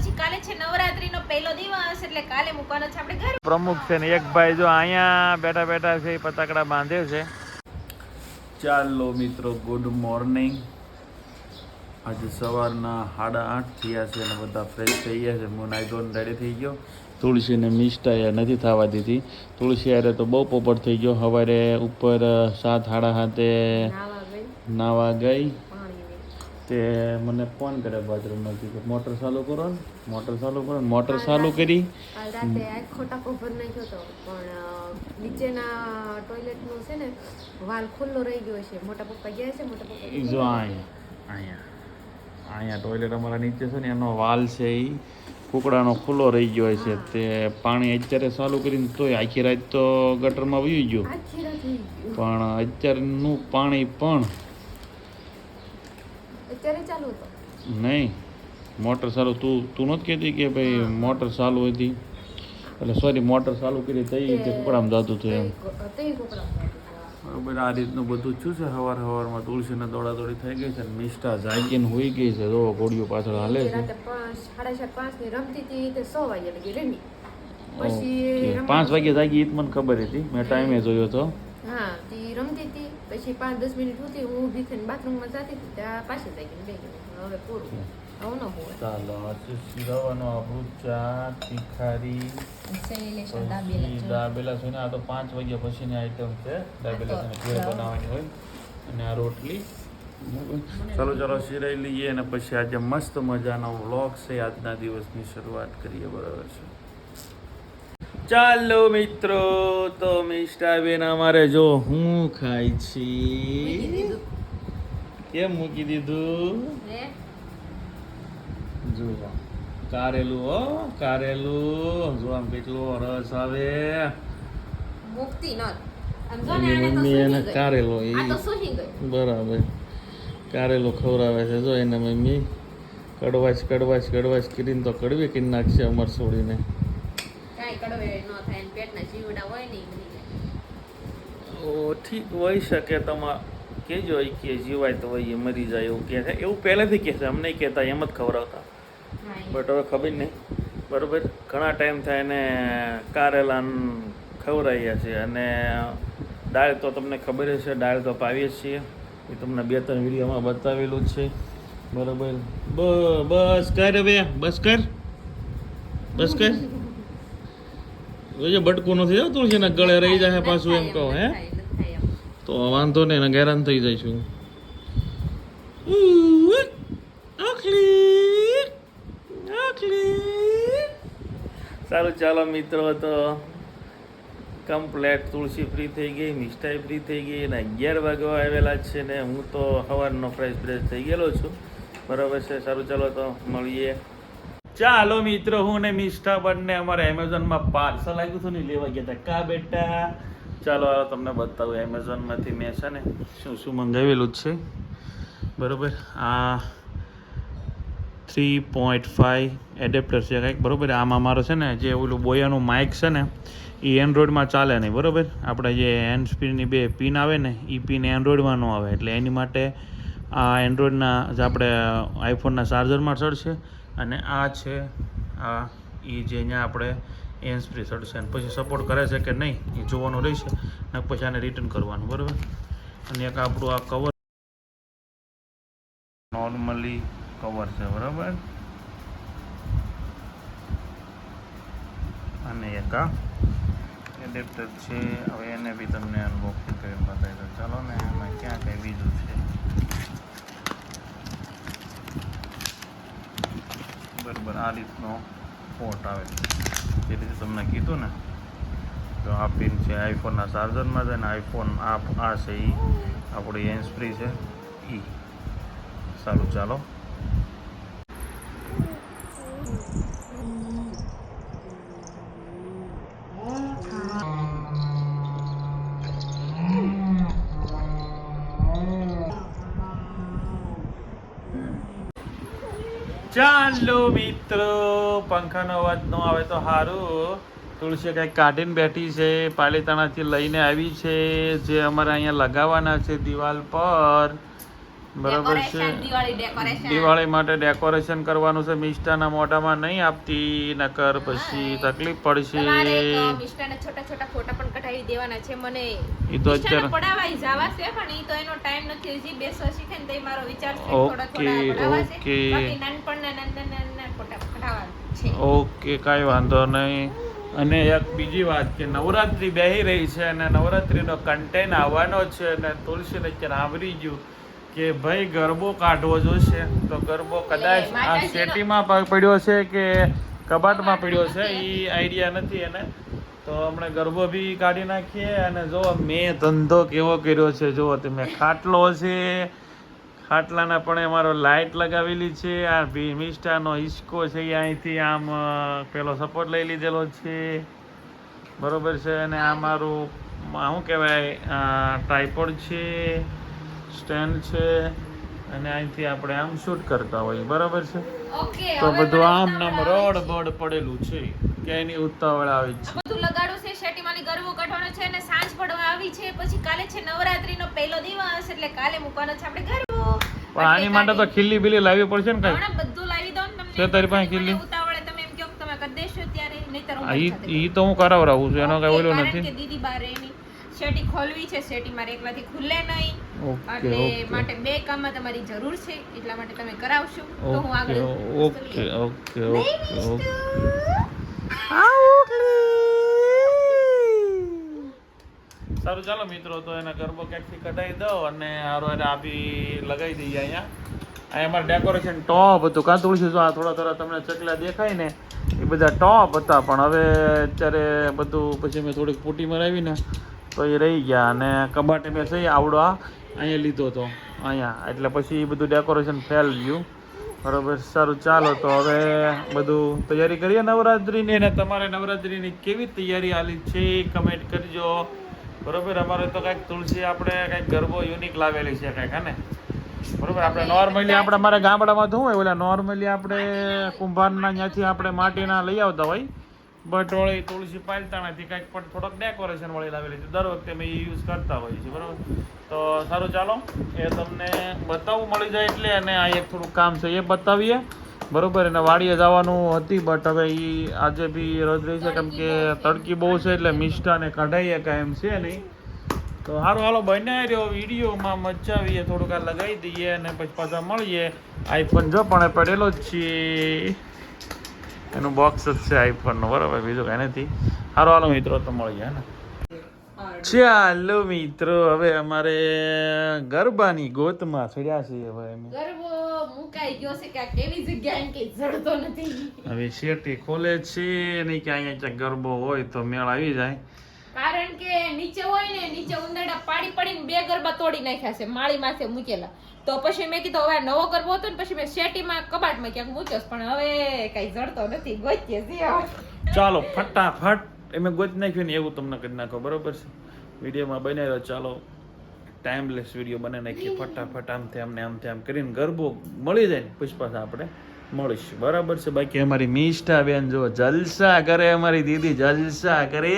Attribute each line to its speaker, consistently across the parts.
Speaker 1: પછી કાલે છે નવરાત્રીનો પહેલો દિવસ એટલે કાલે મૂકવાનો છે આપણે ઘર.
Speaker 2: પ્રમુખ છે ને એક ભાઈ જો અહીંયા બેઠા બેઠા છે એ પતાકડા બાંધે છે. ચાલો મિત્રો ગુડ મોર્નિંગ આજે સવારના સાડા આઠ થયા છે અને બધા ફ્રેશ થઈ ગયા છે. હું નાઈ ધોન રેડી થઈ ગયો. તુલસીને મિષ્ટાએ નથી થવા દીધી. તુલસી હારે તો બહુ પોપટ થઈ ગયો. સવારે ઉપર સાત સાડા સાતે
Speaker 1: નાવા ગઈ.
Speaker 2: તે મને ફોન કરે બાથરૂમમાંથી કે મોટર ચાલુ કરો ને મોટર ચાલુ કરો મોટર ચાલુ કરી.
Speaker 1: રાતે આખો ટાંકો ભરી નાખ્યો હતો પણ નીચેના ટોયલેટનો છે ને વાલ ખુલ્લો રહી ગયો છે. મોટા પપ્પા ગયા છે મોટા પપ્પા
Speaker 2: જો અહીંયા અહીંયા અહીંયા ટોયલેટ અમારા નીચે છે ને એનો વાલ છે એ કુકડાનો ખુલ્લો રહી ગયો છે. તે પાણી અત્યારે ચાલુ કરીને તોય આખી રાત તો ગટરમાં વયું ગયું. પણ અત્યારનું પાણી પણ
Speaker 1: અત્યારે ચાલુ હતો.
Speaker 2: નહીં મોટર ચાલુ તું તું નથી કહેતી કે ભાઈ મોટર ચાલુ હતી? એટલે સોરી મોટર ચાલુ કરી તઈ તે કુકડામાં જતું હતું એમ? બરાબર આ રીતનું બધું છું છે? સવાર સવારમાં તુલસીને દોડાદોડી થઈ ગઈ છે અને મિષ્ટા જાગીને હોઈ ગઈ છે. જો ગોળીઓ પાછળ હાલે છે.
Speaker 1: પાંચ સાડા ચાર પાંચ રમતી હતી તે સો વાગે લગી રમી. પછી
Speaker 2: પાંચ વાગે જાગી એ મને ખબર હતી. મેં ટાઈમે જોયો હતો
Speaker 1: હા તી રમતી હતી પછી પાંચ દસ મિનિટ સુધી હું ઊભી થઈને બાથરૂમમાં જતી હતી ત્યાં પાછી થઈ ગઈ બે હવે પૂરું આવું ન હોય
Speaker 2: ચાલો આજે શીરવાનો આપણું ચા તીખારી દાબેલા છે ને આ તો પાંચ વાગ્યા પછીની આઈટમ છે દાબેલા છે બનાવવાની હોય અને આ રોટલી ચાલો ચાલો શીરાઈ લઈએ અને પછી આજે મસ્ત મજાનો વ્લોગ છે આજના દિવસની શરૂઆત કરીએ બરાબર છે. ચાલો મિત્રો તો મિષ્ટાબેન અમારે જો હું ખાય છે? કેમ મૂકી દીધું? જુઓ કારેલું હો કારેલું. જો આમ કેટલો રસ આવે.
Speaker 1: મુક્તિ ન
Speaker 2: મમ્મી એને કારેલો એ બરાબર. કારેલો ખવડાવે છે જો એને મમ્મી. કડવાશ કડવાશ કડવાશ કરીને તો કડવી કરી નાખશે અમર છોડીને
Speaker 1: કડવે ન થાય ને પેટના જીવડા હોય ને.
Speaker 2: ઓ ઠીક હોઈ શકે તમા કેજો એ કે જીવાય તો હોય એ મરી જાય એવું કહે છે. એવું પહેલેથી કહે છે અમને કહેતા એમ જ ખવડાવતા. બટ હવે ખબર નહીં. બરોબર? ઘણા ટાઈમ થાય એને કારેલા ખવડાવીએ છીએ અને દાળ તો તમને ખબર છે દાળ તો પાવીએ જ છીએ. એ તમને બે ત્રણ વિડીયોમાં બતાવેલું જ છે. બરોબર? બસ કર હવે. બસ કર. બસ કર. જોજે બટકું નથી જાવ છે ને ગળે રહી જાય પાછું એમ કહો હે. તો વાંધો નહીં ને હેરાન થઈ જઈશું સારું ચાલો મિત્રો તો કમ્પ્લેટ તુલસી ફ્રી થઈ ગઈ મિષ્ટાઈ ફ્રી થઈ ગઈ અને અગિયાર વાગવા આવેલા જ છે ને હું તો સવારનો ફ્રેશ ફ્રેશ થઈ ગયેલો છું. બરાબર છે સારું ચાલો તો મળીએ. ચાલો મિત્રો, હું ને મિષ્ઠા બંને અમારે એમેઝોનમાં પાર્સલ આવ્યું હતું ને, લેવા ગયા હતા. કા બેટા? ચાલો, આ તમને બતાવું, એમેઝોનમાંથી મેં છે ને શું શું મંગાવેલું જ છે. બરાબર? આ થ્રી પોઈન્ટ ફાઈવ એડેપ્ટર છે કંઈક, બરાબર? આમાં મારો છે ને, જે ઓલું બોયાનું માઇક છે ને, એ એન્ડ્રોઈડમાં ચાલે નહીં, બરાબર? આપણે જે હેન્ડ સ્પીડની બે પિન આવે ને, એ પિન એન્ડ્રોઈડમાં ન આવે, એટલે એની માટે આ એન્ડ્રોઈડના જે આપણે આઈફોનના ચાર્જરમાં ચડશે અને આ છે, આ એ જે અહીંયા આપણે એન્સ સ્પ્રી ચડશે અને પછી સપોર્ટ કરે છે કે નહીં, એ જોવાનું રહેશે. ને પછી આને રિટર્ન કરવાનું, બરાબર? અને એક આપણું આ કવર નોર્મલી કવર છે, બરાબર? અને એક આ એડેપ્ટર છે. હવે એને બી તમને અનબોક્સિંગ કરીને બતાવી દો ચાલો ને, એમાં ક્યાં કંઈ બીજું છે? બરાબર આ રીતનો પોર્ટ આવે. જે રીતે તમને કીધું ને, તો આ પિન છે આઈફોનના ચાર્જરમાં છે ને આઈફોન આ આ છે એ આપણી હેન્ડ ફ્રી છે. એ સારું, ચાલો. ચાલો મિત્રો. પંખાનો અવાજ ન આવે તો સારું તુલસી કંઈક કાઢીને બેઠી છે, પાલીતાણાથી લઈને આવી છે, જે અમારે અહીંયા લગાવવાના છે દિવાલ પર. બરાબર છે.
Speaker 1: દિવાળી
Speaker 2: માટે ડેકોરેશન કરવાનું છે મિષ્ટાના મોઢામાં નહીં આપતી નકર પછી તકલીફ પડશે.
Speaker 1: મિષ્ટાના છોટા છોટા ફોટા પણ કઢાવી દેવાના છે મને.
Speaker 2: ઈ તો અત્યારે-
Speaker 1: પડાવાય જાવા છે પણ ઈ તો એનો ટાઈમ નથી. હજી બેસવા શીખે ને તો મારો વિચાર છે થોડા
Speaker 2: ઓકે,
Speaker 1: થોડા
Speaker 2: ઓકે.
Speaker 1: નાનપણના ફોટા છે.
Speaker 2: ઓકે કાઈ વાંધો નહીં. અને એક બીજી વાત કે નવરાત્રી બેહી રહી છે અને નવરાત્રીનો કન્ટેન્ટ આવવાનો છે અને તુલસીને આવરી ગયું. કે ભાઈ ગરબો કાઢવો જોશે તો ગરબો કદાચ આ શેટીમાં પડ્યો છે કે કબાટમાં પડ્યો છે એ આઈડિયા નથી એને. તો હમણાં ગરબો બી કાઢી નાખીએ અને જો મેં ધંધો કેવો કર્યો છે જુઓ તમે ખાટલો છે. ખાટલાના પણ અમારો લાઇટ લગાવેલી છે આ મિષ્ટાનો હિસકો છે એ અહીંથી આમ પેલો સપોર્ટ લઈ લીધેલો છે. બરોબર છે અને આ મારું શું કહેવાય ટ્રાયપોડ છે. સ્ટેન્ડ છે અને અહીંથી આપણે આમ શૂટ કરતા હોઈએ. બરાબર છે? તો બધું આમ નામ રોડ બોડ પડેલું છે. ક્યાંયની ઉતાવળ આવી છે?
Speaker 1: બધું લગાડું છે શેટીમાંની ગરવો કાઢવાનો છે અને સાંજ પડવા આવી છે. પછી કાલે છે નવરાત્રીનો પહેલો દિવસ એટલે કાલે મૂકવાનો છે આપણે ગરવો
Speaker 2: પણ આની માટે તો ખીલ્લી બિલ્લી લાવવી પડશે ને કઈ?
Speaker 1: બધું લાવી દઉં ને તમને
Speaker 2: છે તારી પાસે ખીલ્લી?
Speaker 1: ઉતાવળે તમે એમ કહો તમે કરી દેશો ત્યારે નહીતર
Speaker 2: ઈ તો હું કરાવરાવું છું એનો કઈ ઓલો નથી.
Speaker 1: દીદી બારે એની શેટી ખોલવી છે શેટી મારે એકલાથી ખુલે નહીં. એટલે માટે બે કામમાં તમારી જરૂર છે એટલા માટે તમે કરાવશો. તો હું આગળ
Speaker 2: ઓકે ઓકે ઓકે ઓકે. સારું ચાલો મિત્રો તો એના ગરબો ક્યાંકથી કઢાઈ દો અને હારો એને આપી લગાવી દઈએ અહીંયા. અહીંયા અમારે ડેકોરેશન ટોપ હતું કાં તુલસી જો આ થોડા થોડા તમને ચકલા દેખાય ને એ બધા ટોપ હતા. પણ હવે અત્યારે બધું પછી મેં થોડીક પૂટી મરાવી ને તો રહી ગયા અને કબાટે મેં છે આવડો આ અહીંયા લીધો હતો અહીંયા. એટલે પછી એ બધું ડેકોરેશન ફેલ ગયું બરોબર, સારું, ચાલો તો હવે બધું તૈયારી કરીએ નવરાત્રિની અને તમારે નવરાત્રિની કેવી તૈયારી આલી છે કમેન્ટ કરજો. બરોબર, અમારે તો કાંઈક તુલસી આપણે કાંઈક ગરબો યુનિક લાવેલી છે કાંઈક, હે ને? બરોબર, આપણે નોર્મલી આપણે મારા ગામડામાં તો હોય, ઓલા નોર્મલી આપણે કુંભારના ત્યાંથી આપણે માટીના લઈ આવતા હોય. બટ વળી તુલસી પાલતાણાથી કાંઈક પણ થોડોક ડેકોરેશન વળી લાવેલી છે. દર વખતે અમે એ યુઝ કરતા હોઈએ છીએ, બરોબર? તો સારું ચાલો, એ તમને બતાવવું મળી જાય એટલે અને આ એક થોડું કામ છે, એ બતાવીએ. બરોબર, એને વાડીએ જવાનું હતી બટ હવે એ આજે બી રોજ રહી છે, કેમ કે તડકી બહુ છે એટલે મિષ્ટાને કઢાઈએ કાંઈ એમ છે નહીં. તો સારું હાલો બનાવી રહ્યો વિડીયોમાં મચાવીએ થોડુંક આ લગાવી દઈએ અને પછી પાછા મળીએ. આઈફોન જો પણ પડેલો જ છે. એનું બોક્સ જ છે આઈફોનનું બરાબર? બીજું કાંઈ નથી. સારું હાલો મિત્રો તો મળી જાય ને? ચાલો મિત્રો હવે અમારે ગરબાની ગોતમાં ચડ્યા છીએ હવે અમે.
Speaker 1: ગરબો મુકાઈ ગયો છે કે કેવી જગ્યા કે જડતો નથી.
Speaker 2: હવે શેટી ખોલે છે નહીં કે અહીંયા ક્યાંક ગરબો હોય તો મેળ આવી જાય.
Speaker 1: કારણ કે નીચે હોય ને નીચે ઉંદરડા પાડી પાડીને બે ગરબા તોડી નાખ્યા છે માળી માથે મૂકેલા. તો પછી મેં કીધું, હવે નવો ગરબો હતો ને, પછી મેં શેટીમાં કબાટમાં ક્યાંક મૂક્યો પણ હવે કઈ જડતો નથી ગોચીએ
Speaker 2: ચાલો, ફટાફટ એમે ગોત નાખ્યું ને એવું તમને કરી નાખો, બરોબર છે? વિડીયોમાં બનાવ્યો ચાલો ટાઈમલેસ વીડિયો બનાવી નાખીએ, ફટાફટ આમથી આમને આમથી આમ કરીને ગરબો મળી જાય ને પાછા આપણે મળીશું, બરાબર છે? બાકી અમારી મિષ્ઠા બેન જો જલસા કરે, અમારી દીદી જલસા કરે.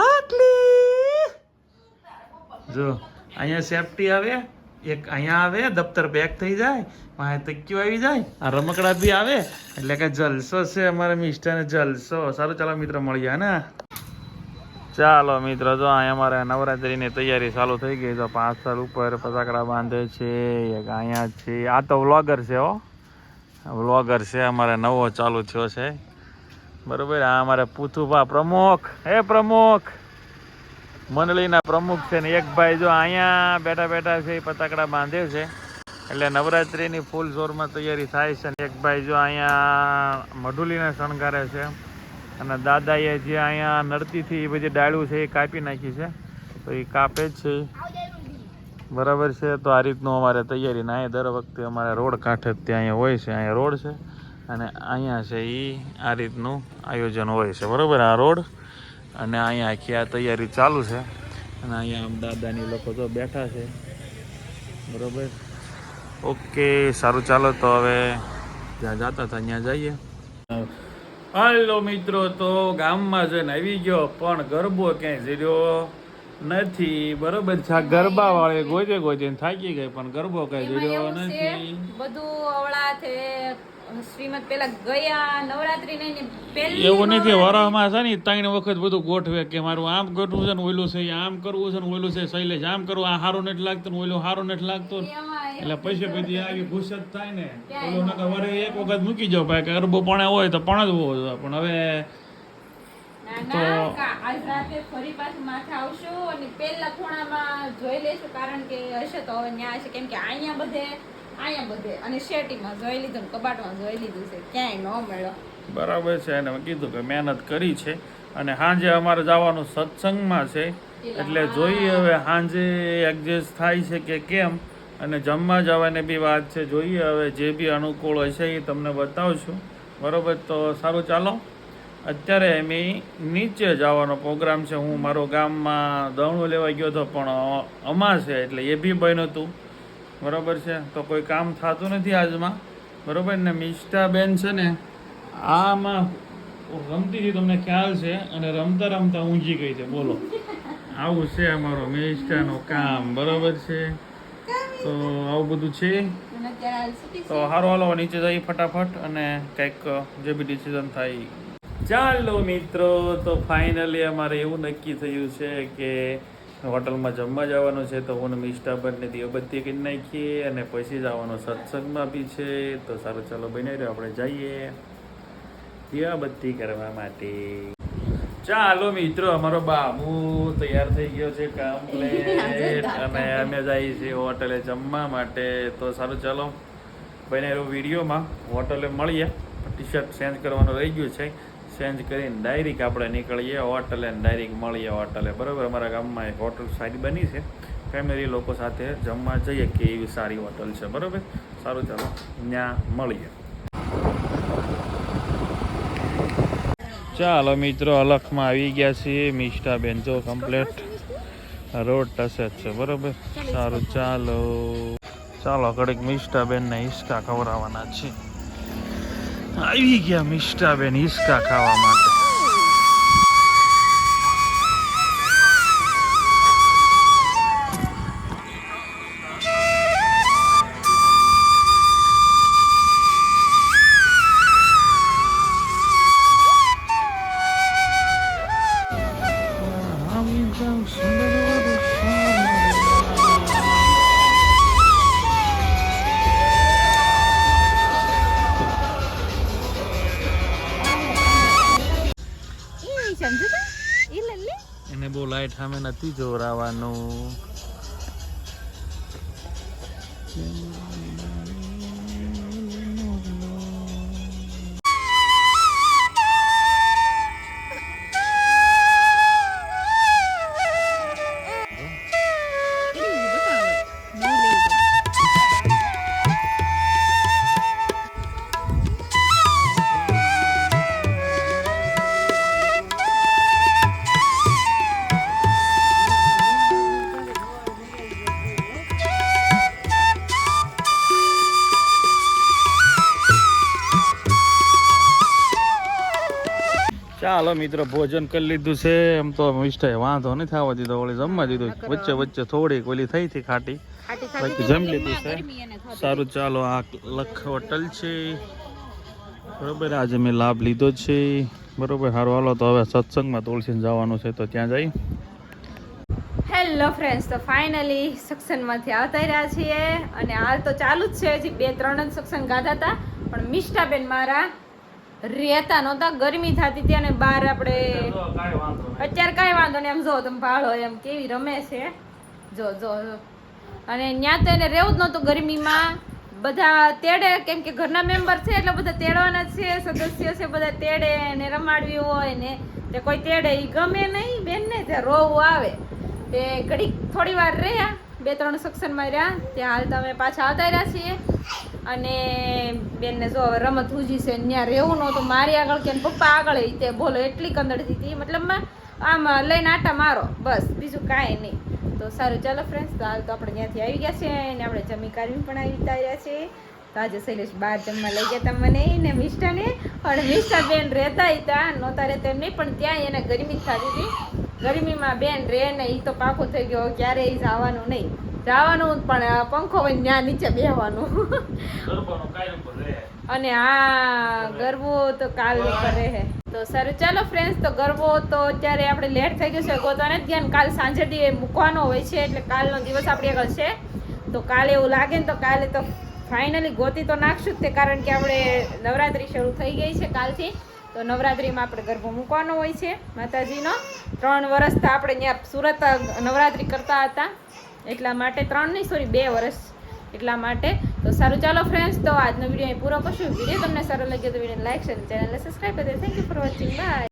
Speaker 2: આટલી જો અહીંયા સેફટી આવે? એક અહીંયા આવે, દફતર પેક થઈ જાય, વાંહે તક્યું આવી જાય, આ રમકડા બી આવે. એટલે કે જલસો છે અમારા મિસ્ટરને જલસો. સારું, ચાલો મિત્ર, મળીએ ને? ચાલો મિત્રો, જો અહીંયા અમારે નવરાત્રિની તૈયારી ચાલુ થઈ ગઈ. તો પાછળ ઉપર ફટાકડા બાંધે છે, એક અહીંયા છે. આ તો વ્લોગર છે, હો. વ્લોગર છે, અમારે નવો ચાલુ થયો છે. બરોબર, આ અમારે પૂથુભા પ્રમુખ. હે પ્રમુખ! મંડળીના પ્રમુખ છે ને એક ભાઈ જો અહીંયા બેઠા બેઠા છે, એ પતાકડા બાંધે છે. એટલે નવરાત્રિની ફૂલ જોરમાં તૈયારી થાય છે અને એક ભાઈ જો અહીંયા મઢુલીને શણગારે છે. અને દાદાએ જે અહીંયા નડતીથી એ બધી ડાળું છે એ કાપી નાખી છે. તો એ કાપે જ છે. બરાબર છે? તો આ રીતનું અમારે તૈયારી ને દર વખતે અમારે રોડ કાંઠે ત્યાં અહીંયા હોય છે, અહીંયા રોડ છે. અને અહીંયા છે એ આ રીતનું આયોજન હોય છે. બરાબર? આ રોડ અને અહીંયા આખી આ તૈયારી ચાલુ છે. અને અહીંયા આમ દાદાની લોકો તો બેઠા છે. બરોબર? ઓકે સારું ચાલો તો હવે જ્યાં જતા હતા ત્યાં જઈએ. હાલો મિત્રો તો ગામમાં જઈને આવી ગયો પણ ગરબો ક્યાંય જીર્યો નથી. બરોબર? છે આ ગરબા વાળે ગોજે ગોજે થાકી ગઈ પણ ગરબો કઈ
Speaker 1: છે
Speaker 2: નથી.
Speaker 1: બધું અવળા છે શ્રીમદ પેલા ગયા નવરાત્રી ને પહેલી
Speaker 2: એવું નથી વરાહમાં છે ને ત્રણ વખત બધું ગોઠવે કે મારું આમ કરવું છે ને ઓલું છે આમ કરવું છે ને ઓલું છે શૈલેષ આમ કરવું આ સારું નથી લાગતું ને ઓલું સારું નથી લાગતું એટલે પૈસે પછી આવી ખુશ જ થાય ને ઓલું નકર વરે એક વખત મૂકી જાવ ભાઈ કે અરબો પણ હોય તો પણ જ હોવો જોઈએ પણ હવે તો-
Speaker 1: આજ રાતે ફરી પાછું માથે આવશું અને પહેલા ખૂણામાં જોઈ લેશું કારણ કે હશે તો ન્યા હશે. કેમ કે અહીંયા બધે અહીંયા બધે. અને શેટીમાં જોઈ લીધું કબાટમાં જોઈ લીધું છે. ક્યાંય ન મળ્યો
Speaker 2: બરાબર છે અને મેં કીધું કે મહેનત કરી છે. અને સાંજે અમારે જવાનું સત્સંગમાં છે એટલે જોઈએ હવે સાંજે એડજસ્ટ થાય છે કે કેમ. અને જમવા જવાની બી વાત છે જોઈએ હવે જે બી અનુકૂળ હશે એ તમને બતાવશું. બરાબર તો સારું ચાલો. અત્યારે અમે નીચે જવાનો પ્રોગ્રામ છે. હું મારો ગામમાં દવણું લેવા ગયો હતો પણ અમા છે એટલે એ બી બન્યું હતું. બરોબર છે? તો કોઈ કામ થતું નથી આજમાં. બરોબર ને? મિષ્ટાબેન છે ને આમાં રમતી હતી તમને ખ્યાલ છે? અને રમતા રમતા ઊંઘી ગઈ છે. બોલો. આવું છે અમારો મિષ્ટાનું કામ. બરોબર છે? તો આવું બધું છે? તો હારો હાલો નીચે જઈ ફટાફટ અને કંઈક જે બી ડિસિઝન થાય. ચાલો મિત્રો તો ફાઇનલી અમારે એવું નક્કી થયું છે કે હોટલમાં જમવા જવાનું છે તો હું મિષ્ટાબનને દીવબત્તી કરી નાખીએ અને પછી જવાનું સત્સંગમાં બી છે. તો સારું ચાલો બની રહ્યો. આપણે જઈએ દીવાબત્તી કરવા માટે. ચાલો મિત્રો અમારો બાબુ તૈયાર થઈ ગયો છે કમ્પ્લેટ અને અમે જઈએ છીએ હોટલે જમવા માટે. તો સારું ચાલો બનેલો વિડીયોમાં. હોટલે મળીએ. ટી શર્ટ ચેન્જ કરવાનું રહી ગયું છે. ચેન્જ કરીને ડાયરેક્ટ આપણે નીકળીએ હોટલે અને ડાયરેક્ટ મળીએ હોટલે બરાબર? અમારા ગામમાં એક હોટલ સારી બની છે. ફેમિલી લોકો સાથે જમવા જઈએ કે એવી સારી હોટલ છે. બરાબર? સારું, ચાલો. ત્યાં મળીએ. ચાલો મિત્રો, અલખમાં આવી ગયા છીએ. મિષ્ટાબેન જો કમ્પ્લેટ રોડ ટસે છે. બરાબર? સારું, ચાલો. ચાલો કડીક મિષ્ટાબેન હિસ્કા ખવડાવવાના છે આવી ગયા મિષ્ટાબેન હિસકા ખાવા માટે. સામે નથી જોરાવાનું. મિત્રો ભોજન કરી લીધું છે. એમ તો મિષ્ટાએ વાંધો નથી થવા દીધો. ઓલી જમવા દીધું. વચ્ચે વચ્ચે થોડીક ઓલી થઈ હતી ખાટી.
Speaker 1: ખાટી
Speaker 2: બાકી જમી લીધું છે. સારું ચાલો આ લખ હોટલ છે. બરોબર આજે મેં લાભ લીધો છે. બરોબર સારું હાલો તો હવે સત્સંગમાં તુલસીને જવાનું છે તો ત્યાં જઈ.
Speaker 1: હેલો ફ્રેન્ડ્સ તો ફાઇનલી સત્સંગમાંથી આવતા રહ્યા છીએ. અને હાલ તો ચાલુ જ છે. હજી બે ત્રણ જ સત્સંગ ગાધા હતા પણ મિષ્ટાબેન મારા રહેતા નહોતા ગરમી થતી ત્યાં બહાર આપણે અત્યારે કાંઈ વાંધો નહીં. એમ જો તમે ભાળો એમ કેવી રમે છે. જો જો જો. અને ત્યાં તો એને રહેવું જ નહોતું ગરમીમાં. બધા તેડે કેમ કે ઘરના મેમ્બર છે એટલે બધા તેડવાના છે સદસ્ય છે બધા તેડે ને રમાડવી હોય ને તે કોઈ તેડે એ ગમે નહીં. બેન ને તે રોવું આવે. તે ઘડીક થોડી વાર રહ્યા. બે ત્રણ સેક્શનમાં માર્યા. ત્યાં હાલ તમે પાછા આવતા રહ્યા છીએ. અને બેનને જો હવે રમત ઉજી છે ત્યાં રહેવું નહોતું મારી આગળ કે પપ્પા આગળ તે બોલો, એટલી કંદડતી હતી મતલબમાં આમ લઈને આટા મારો, બસ. બીજું કાંઈ નહીં. તો સારું, ચાલો ફ્રેન્ડ્સ તો હાલ તો આપણે ત્યાંથી આવી ગયા છે અને આપણે જમી કાઢવી પણ આવી રહ્યા છીએ. તો આજે શૈલેષ બહાર જમવા લઈ ગયા હતા મને ને મિષ્ટાને. અને મિષ્ટા બેન રહેતા હતા નહોતા રહેતા નહીં પણ ત્યાં એને ગરમી જ થતી હતી. ગરમીમાં બેન રે ને એ તો પાકું થઈ ગયો ક્યારેય જવાનું નહીં. જવાનું પણ પંખો હોય ત્યાં નીચે બેહવાનું.
Speaker 2: રહે
Speaker 1: અને આ ગરબો તો કાલ કરે રહે. તો સારું, ચાલો ફ્રેન્ડ્સ તો ગરબો તો અત્યારે આપણે લેટ થઈ ગયું છે. ગોતવાને ધ્યાન, કાલ સાંજે દી મૂકવાનો હોય છે, એટલે કાલનો દિવસ આપણે આગળ છે. તો કાલે એવું લાગે ને તો કાલે તો ફાઇનલી ગોતી તો નાખશું જ તે, કારણ કે આપણે નવરાત્રિ શરૂ થઈ ગઈ છે કાલથી. તો નવરાત્રિમાં આપણે ગરબો મૂકવાનો હોય છે. માતાજીનો. ત્રણ વર્ષ તો આપણે ત્યાં સુરત નવરાત્રિ કરતા હતા. એટલા માટે ત્રણ નહીં સોરી બે વર્ષ એટલા માટે. તો સારું, ચાલો ફ્રેન્ડ્સ તો આજનો વીડિયો પૂરો કરશું. વીડિયો તમને સારો લાગ્યો તો વીડિયો લાઈક શેર ચેનલને સબસ્ક્રાઈબ કરી thank you for watching bye